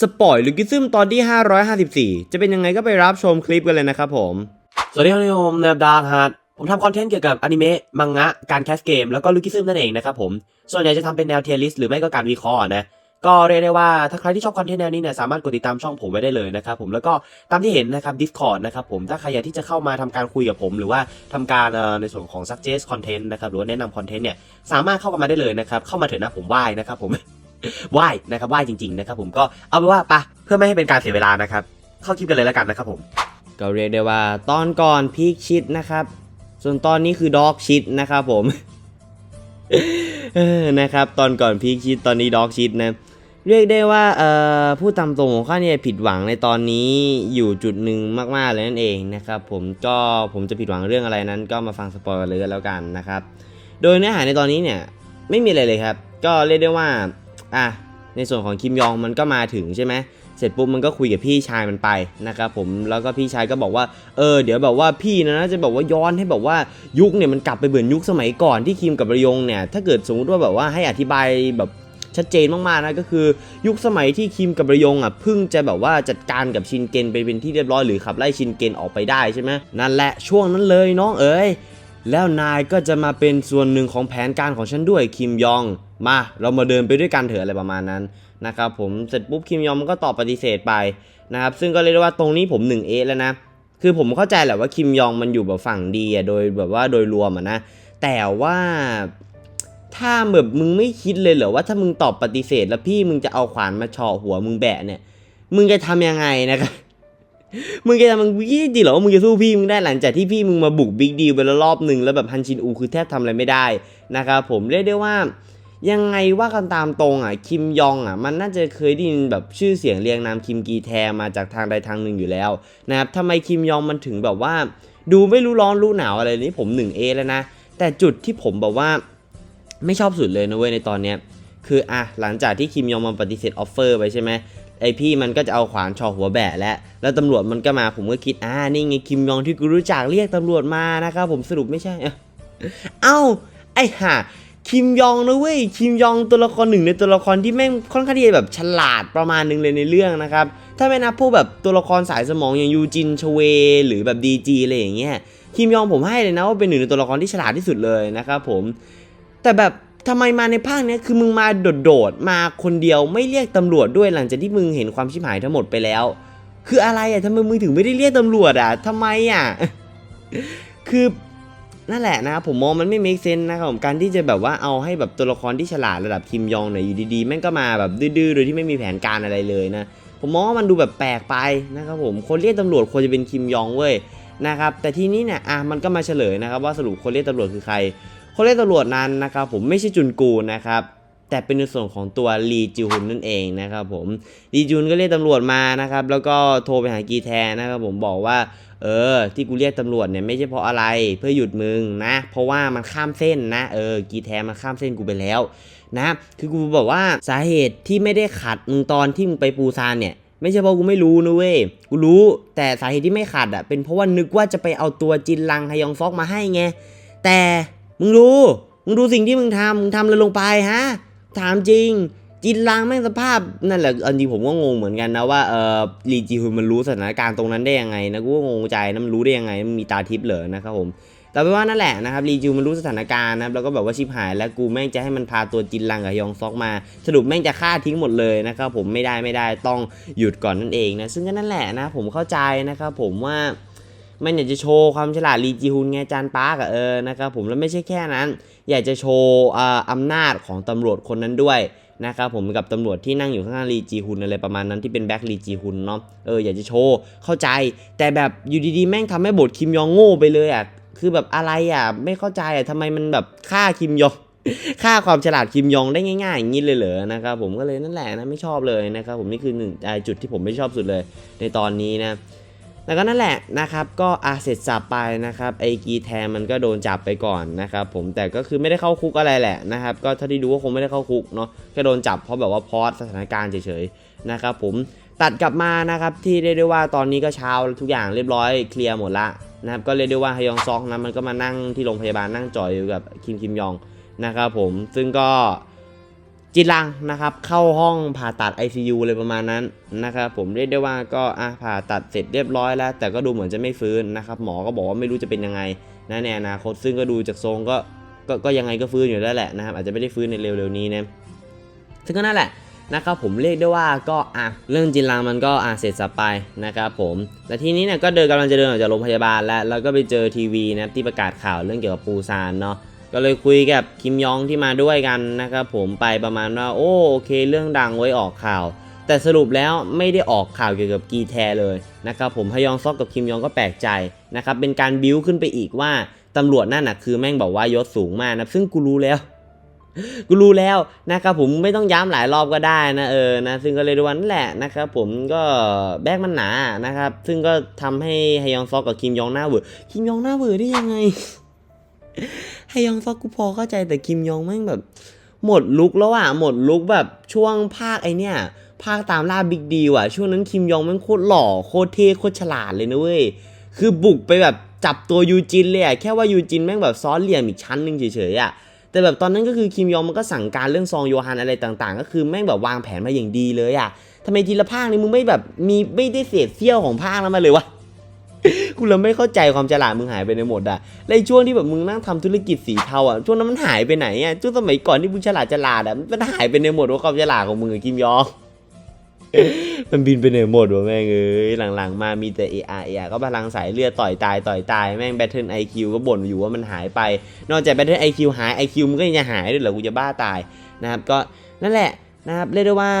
สปอยลูกิซึมตอนที่ 554 จะเป็นยังไงก็ไปรับชมคลิปกันเลยนะครับผม สวัสดีครับผมเนบดาร์ครับผมทำคอนเทนต์เกี่ยวกับอนิเมะ มังงะ การแคสเกม แล้วก็ลูกิซึมนั่นเองนะครับผม ส่วนใหญ่จะทำเป็นแนวเทียริสหรือไม่ก็การวิเคราะห์นะ ก็เรียกได้ว่าถ้าใครที่ชอบคอนเทนต์แนวนี้เนี่ยสามารถกดติดตามช่องผมไว้ได้เลยนะครับผม แล้วก็ตามที่เห็นนะครับ Discord นะครับผม ถ้าใครอยากที่จะเข้ามาทำการคุยกับผม หรือว่าทำการในส่วนของ suggest content นะครับ หรือว่าแนะนำคอนเทนต์เนี่ย สามารถเข้ากันมาได้เลยนะครับ เข้ามาเถอะนะผมไหว้นะครับผม ไหว้นะครับไหว้จริงๆนะครับผมก็เอาเป็นว่าปะเพื่อไม่ให้เป็นการเสียเวลานะครับ เข้าคลิปกันเลยแล้วกันนะครับผมก็เรียกได้ว่าตอนก่อนพีคชิดนะครับ ส่วนตอนนี้คือด็อกชิดนะครับผมนะครับตอนก่อนพีคชิดตอนนี้ด็อกชิดนะเรียกได้ว่าเอ่อผู้ตามตรงของข้าเนี่ยผิดหวังในตอนนี้อยู่จุดหนึ่งมากๆเลยนั่นเองนะครับผมก็ผมจะผิดหวังเรื่องอะไรนั้น ก็มาฟังสปอยกันเลยแล้วกันนะครับ โดยเนื้อหาในตอนนี้เนี่ยไม่มีอะไรเลยครับ ก็เรียกได้ว่า อะในส่วนของคิมยองมันก็มาถึงใช่ไหมเสร็จปุ๊บมันก็คุยกับพี่ชายมันไปนะครับผมแล้วก็พี่ชายก็บอกว่าเออเดี๋ยวแบบว่าพี่นะจะแบบว่าย้อนให้แบบว่ายุคเนี่ยมันกลับไปเหมือนยุคสมัยก่อนที่คิมกับระยงเนี่ยถ้าเกิดสมมติว่าแบบว่าให้อธิบายแบบชัดเจนมากๆนะก็คือยุคสมัยที่คิมกับระยงอะเพิ่งจะแบบว่าจัดการกับชินเกนไปเป็นที่เรียบร้อยหรือขับไล่ชินเกนออกไปได้ใช่ไหมนั่นแหละช่วงนั้นเลยน้องเอ๋ยแล้วนายก็จะมาเป็นส่วนหนึ่งของแผนการของฉันด้วยคิมยอง มาเรามาเดินไปด้วยกันเถอะอะไรประมาณนั้นนะครับผมเสร็จปุ๊บคิมยองมันก็ตอบปฏิเสธไปนะครับซึ่งก็เรียกได้ว่าตรงนี้ผม1เอแล้วนะคือผมเข้าใจแหละว่าคิมยองมันอยู่แบบฝั่งดีอะโดยแบบว่าโดยรวมอะนะแต่ว่าถ้าแบบมึงไม่คิดเลยเหรอว่าถ้ามึงตอบปฏิเสธ แล้วพี่มึงจะเอาขวานมาเฉาะหัวมึงแบะเนี่ย มึงจะทำยังไงนะครับมึงจะทำมึงยี่ดีเหรอว่ามึงจะสู้พี่มึงได้หลังจากที่พี่มึงมาบุกบิ๊กดีลไปแล้วรอบหนึ่งแล้วแบบฮันชินอูคือแทบทำอะไรไม่ได้นะครับผมเรียกได้ว่า ยังไงว่ากันตามตรงอะคิมยองอะมันน่าจะเคยได้ยินแบบชื่อเสียงเรียงนามคิมกีแทมาจากทางใดทางหนึ่งอยู่แล้วนะครับทำไมคิมยองมันถึงแบบว่า ดูไม่รู้ร้อนรู้หนาวอะไรนี่ผม 1A แล้วนะ แต่จุดที่ผมแบบว่าไม่ชอบสุดเลยนะเว้ยในตอนเนี้ยคืออะหลังจากที่คิมยองมันปฏิเสธออฟเฟอร์ไปใช่ไหมไอพี่มันก็จะเอาขวานชอหัวแบะแล้ว แล้วตำรวจมันก็มาผมก็คิดอ่านี่ไงคิมยองที่กูรู้จักเรียกตำรวจมานะครับผมสรุปไม่ใช่ เอ้าไอห่า คิมยองนะเว้ยคิมยองตัวละครหนึ่งในตัวละครที่แม่งค่อนข้างที่จะแบบฉลาดประมาณหนึงเลยในเรื่องนะครับ ถ้าไม่นับพวกแบบตัวละครสายสมองอย่างยูจินชเว หรือแบบดีจีอะไรอย่างเงี้ยคิมยองผมให้เลยนะว่าเป็นหนึ่งในตัวละครที่ฉลาดที่สุดเลยนะครับผม แต่แบบทำไมมาในภาคเนี้ยคือมึงมาโดดๆมาคนเดียวไม่เรียกตำรวจด้วยหลังจากที่มึงเห็นความชิบหายทั้งหมดไปแล้ว คืออะไรอะทำไมมึงถึงไม่ได้เรียกตำรวจอะทำไมอะคือ นั่นแหละนะผมมองมันไม่ make sense นะครับผมการที่จะแบบว่าเอาให้แบบตัวละครที่ฉลาดระดับคิมยองเนี่ยอยู่ดีๆแม่งก็มาแบบดื้อๆโดยที่ไม่มีแผนการอะไรเลยนะผมมองว่ามันดูแบบแปลกไปนะครับผมคนเรียกตำรวจควรจะเป็นคิมยองเว้ยนะครับแต่ทีนี้เนี่ยอะมันก็มาเฉลยนะครับว่าสรุปคนเรียกตำรวจคือใคร คนเรียกตำรวจนั้นนะครับผมไม่ใช่จุนกูนะครับ แต่เป็นในส่วนของตัวลีจิฮุนนั่นเองนะครับผมลีจิฮุนก็เรียกตำรวจมานะครับ แล้วก็โทรไปหากีแทนะครับผมบอกว่า เออ ที่กูเรียกตำรวจเนี่ยไม่ใช่เพราะอะไรเพื่อหยุดมึงนะ เพราะว่ามันข้ามเส้นนะ เออ กีแทมันข้ามเส้นกูไปแล้ว นะ คือกูบอกว่าสาเหตุที่ไม่ได้ขัดมึงตอนที่มึงไปปูซานเนี่ยไม่ใช่เพราะกูไม่รู้นะเว้ย กูรู้แต่สาเหตุที่ไม่ขัดอะ เป็นเพราะว่านึกว่าจะไปเอาตัวจินลังฮยองซอกมาให้ไง แต่มึงรู้ มึงดูสิ่งที่มึงทำมึงทำอะไรลงไปฮะ ถามจริง จินลังแม่งสภาพนั่นแหละอันจริงผมก็งงเหมือนกันนะว่าเออลีจีฮุนมันรู้สถานการณ์ตรงนั้นได้ยังไงนะกูก็งงใจนะมันรู้ได้ยังไงมันมีตาทิพย์เหรอนะครับผมแต่เป็นว่านั่นแหละนะครับรีจิวมันรู้สถานการณ์นะครับแล้วก็แบบว่าชิบหายแล้วกูแม่งจะให้มันพาตัวจินลังกับยองซอกมา สรุปแม่งจะฆ่าทิ้งหมดเลยนะครับผมไม่ได้ไม่ได้ต้องหยุดก่อนนั่นเองนะซึ่งก็นั่นแหละนะผมเข้าใจนะครับผมว่า มันอยากจะโชว์ความฉลาดรีจิฮุนไงจานปาร์กเออนะครับผมแล้วไม่ใช่แค่นั้น อยากจะโชว์อ่าอำนาจของตำรวจคนนั้นด้วยนะครับผมกับตำรวจที่นั่งอยู่ข้างๆรีจีฮุนอะไรประมาณนั้นที่เป็นแบ็ครีจีฮุนเนาะเอออยากจะโชว์เข้าใจ แต่แบบอยู่ดีๆ แม่งทำให้บทคิมยองโง่ไปเลยอะคือแบบอะไรอะไม่เข้าใจอะทำไมมันแบบฆ่าคิมยองฆ่าความฉลาดคิมยองได้ง่ายๆอย่างนี้เลยเหรอนะครับผมก็เลยนั่นแหละนะไม่ชอบเลยนะครับผมนี่คือหนึ่งจุดที่ผมไม่ชอบสุดเลยในตอนนี้นะ แล้วก็นั่นแหละนะครับ ก็อาเสร็จสับไปนะครับไอกีแทนมันก็โดนจับไปก่อนนะครับผมแต่ก็คือไม่ได้เข้าคุกอะไรแหละนะครับก็เท่าที่ดูก็คงไม่ได้เข้าคุกเนาะแค่โดนจับเพราะแบบว่าพอสสถานการณ์เฉยๆนะครับผมตัดกลับมานะครับที่เรียกได้ว่าตอนนี้ก็เช้าทุกอย่างเรียบร้อยเคลียร์หมดละนะครับก็เรียกได้ว่าฮยองซอกนะมันก็มานั่งที่โรงพยาบาลนั่งจ่อยอยู่กับคิมคิมยองนะครับผมซึ่งก็ จิรังนะครับ เข้าห้องผ่าตัด ICU เลยประมาณนั้นนะครับผมเรียกได้ว่าก็อะผ่าตัดเสร็จเรียบร้อยแล้ว แต่ก็ดูเหมือนจะไม่ฟื้นนะครับ หมอก็บอกว่าไม่รู้จะเป็นยังไงนะในอนาคตซึ่งก็ดูจากทรงก็ก็ก็ยังไงก็ฟื้นอยู่แล้วแหละนะครับ อาจจะไม่ได้ฟื้นในเร็วๆนี้นะซึ่งก็นั่นแหละนะครับผมเรียกได้ว่าก็อะเรื่องจินรังมันก็อะเสร็จสับไปนะครับผมแต่ทีนี้เนี่ยก็เดินกำลังจะเดินออกจากโรงพยาบาลแล้วแล้วก็ไปเจอทีวีนะที่ประกาศข่าวเรื่องเกี่ยวกับปูซานเนาะ ก็เลยคุยกับคิมยองที่มาด้วยกันนะครับผมไปประมาณว่าโอ้โอเค เรื่องดังไว้ออกข่าว แต่สรุปแล้วไม่ได้ออกข่าวเกี่ยวกับกีแทเลยนะครับผมฮยองซอกกับคิมยองก็แปลกใจนะครับเป็นการบิ้วขึ้นไปอีกว่าตำรวจนั่นน่ะคือแม่งบอกว่ายศสูงมากนะซึ่งกูรู้แล้วกูรู้แล้วนะครับผมไม่ต้องย้ำหลายรอบก็ได้นะเออนะซึ่งก็เลยดูว่านั่นแหละนะครับผมก็แบกมันหนานะครับซึ่งก็ทำให้ฮยองซอกกับคิมยองหน้าเบื่อคิมยองหน้าเบื่อได้ยังไง ฮยองซอกกูพอเข้าใจแต่คิมยองแม่งแบบ หมดลุกแล้วอะหมดลุกแบบช่วงภาคไอเนี่ยภาคตามล่าบิ๊กดีว่ะ ช่วงนั้นคิมยองแม่งโคตรหล่อโคตรเท่โคตรฉลาดเลยนะเว้ยคือบุกไปแบบจับตัวยูจินเลยอะแค่ว่ายูจินแม่งแบบซ้อนเหลี่ยมอีกชั้นหนึ่งเฉยๆอะแต่แบบตอนนั้นก็คือคิมยองมันก็สั่งการเรื่องซองโยฮันอะไรต่างๆ ก็คือแม่งแบบวางแผนมาอย่างดีเลยอะทำไมทีละภาคนี้มึงไม่แบบมีไม่ได้เศษเสี้ยวของภาคนั้นมาเลยวะ กูเลยไม่เข้าใจความฉลาดมึงหายไปในหมดอะและไอ้ช่วงที่แบบมึงนั่งทำธุรกิจสีเทาอะช่วงนั้นมันหายไปไหนอะช่วงสมัยก่อนที่มึงฉลาดฉลาดอะมันหายไปในหมดว่าความฉลาดของมึงกิมยองมันบินไปไหนหมดวะแม่งเอ้ยหลังๆ มามีแต่ AR AR ก็พลังสายเลือดต่อยตายต่อยตายแม่ง Battle IQ ก็บ่นอยู่ว่ามันหายไป นอกจาก Battle IQ หาย IQ มันก็ยังหายด้วยเหรอกูจะบ้าตายนะครับก็นั่นแหละนะครับเรียกได้ว่า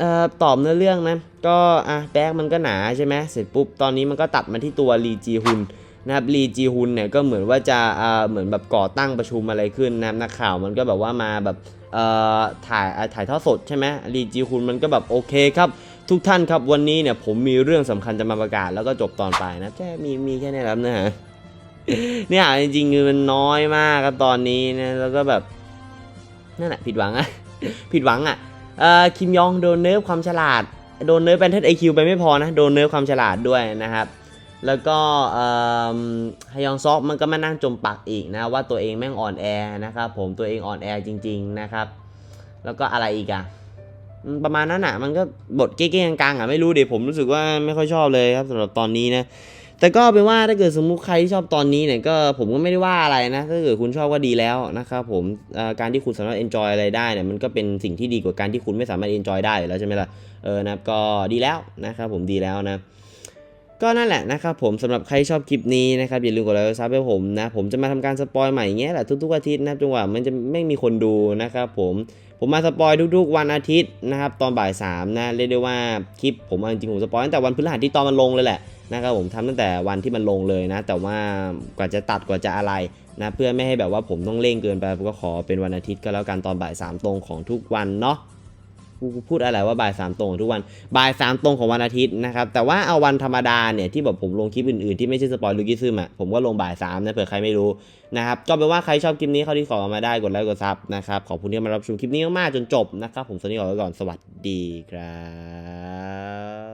เอ่อตอบเนื้อเรื่องนะ ก็อะแบ็กมันก็หนาใช่ไหมเสร็จปุ๊บตอนนี้มันก็ตัดมาที่ตัวลีจีฮุนนะครับลีจีฮุนเนี่ยก็เหมือนว่าจะอ่าเหมือนแบบก่อตั้งประชุมอะไรขึ้นนะนักข่าวมันก็แบบว่ามาแบบเอ่อถ่ายถ่ายทอดสดใช่ไหมลีจีฮุนมันก็แบบโอเคครับทุกท่านครับวันนี้เนี่ยผมมีเรื่องสำคัญจะมาประกาศแล้วก็จบตอนไปนะแค่มีมีแค่นี้ครับนะฮะเนี่ยจริงๆคือมันน้อยมากครับตอนนี้นะแล้วก็แบบนั่นแหละผิดหวังอะผิดหวังอะ คิมยองโดนเนิร์ฟความฉลาด โดนเนิร์ฟแบนเทสไอคิวไปไม่พอนะ โดนเนิร์ฟความฉลาดด้วยนะครับ แล้วก็ฮยองซอกมันก็มานั่งจมปักอีกนะ ว่าตัวเองแม่งอ่อนแอนะครับผมตัวเองอ่อนแอจริง ๆนะครับ แล้วก็อะไรอีกอะประมาณนั้นอะมันก็บทเก้ๆกลางๆอะไม่รู้เดี๋ยวผมรู้สึกว่าไม่ค่อยชอบเลยครับสำหรับตอนนี้นะ แต่ก็เป็นว่าถ้าเกิดสมมุติใครที่ชอบตอนนี้เนี่ยก็ผมก็ไม่ได้ว่าอะไรนะ ถ้าเกิดคุณชอบก็ดีแล้วนะครับผมการที่คุณสามารถเอนจอยอะไรได้เนี่ยมันก็เป็นสิ่งที่ดีกว่าการที่คุณไม่สามารถเอนจอยได้แล้วใช่ไหมล่ะเออนะก็ดีแล้วนะครับผมดีแล้วนะ ก็นั่นแหละนะครับผมสำหรับใครชอบคลิปนี้นะครับอย่าลืมกดไลค์ซับให้ผมนะ ผมจะมาทำการสปอยใหม่เงี้ยแหละทุกๆอาทิตย์นะครับจนกว่ามันจะไม่มีคนดูนะครับผมผมมาสปอยทุกๆวันอาทิตย์นะครับตอนบ่ายสามนะเรียกได้ว่าคลิปผมจริงๆผมสปอยตั้งแต่วันพฤหัสที่ตอนมันลงเลยแหละนะครับผมทำตั้งแต่วันที่มันลงเลยนะ แต่ว่ากว่าจะตัดกว่าจะอะไรนะเพื่อไม่ให้แบบว่าผมต้องเร่งเกินไปผมก็ขอเป็นวันอาทิตย์ก็แล้วกันตอนบ่ายสามตรงของทุกวันเนาะ กูพูดอะไรว่าบ่ายสามตรงทุกวันบ่ายสามตรงของวันอาทิตย์นะครับแต่ว่าเอาวันธรรมดาเนี่ยที่แบบผมลงคลิปอื่นๆที่ไม่ใช่สปอยลูกิซึมอะผมก็ลงบ่ายสามนะเผื่อใครไม่รู้นะครับก็เป็นว่าใครชอบคลิปนี้เขาที่ขอมาได้กดไลค์กดซับนะครับขอบคุณที่มารับชมคลิปนี้มากๆจนจบนะครับผมสวัสดีขอไว้ก่อนสวัสดีครับ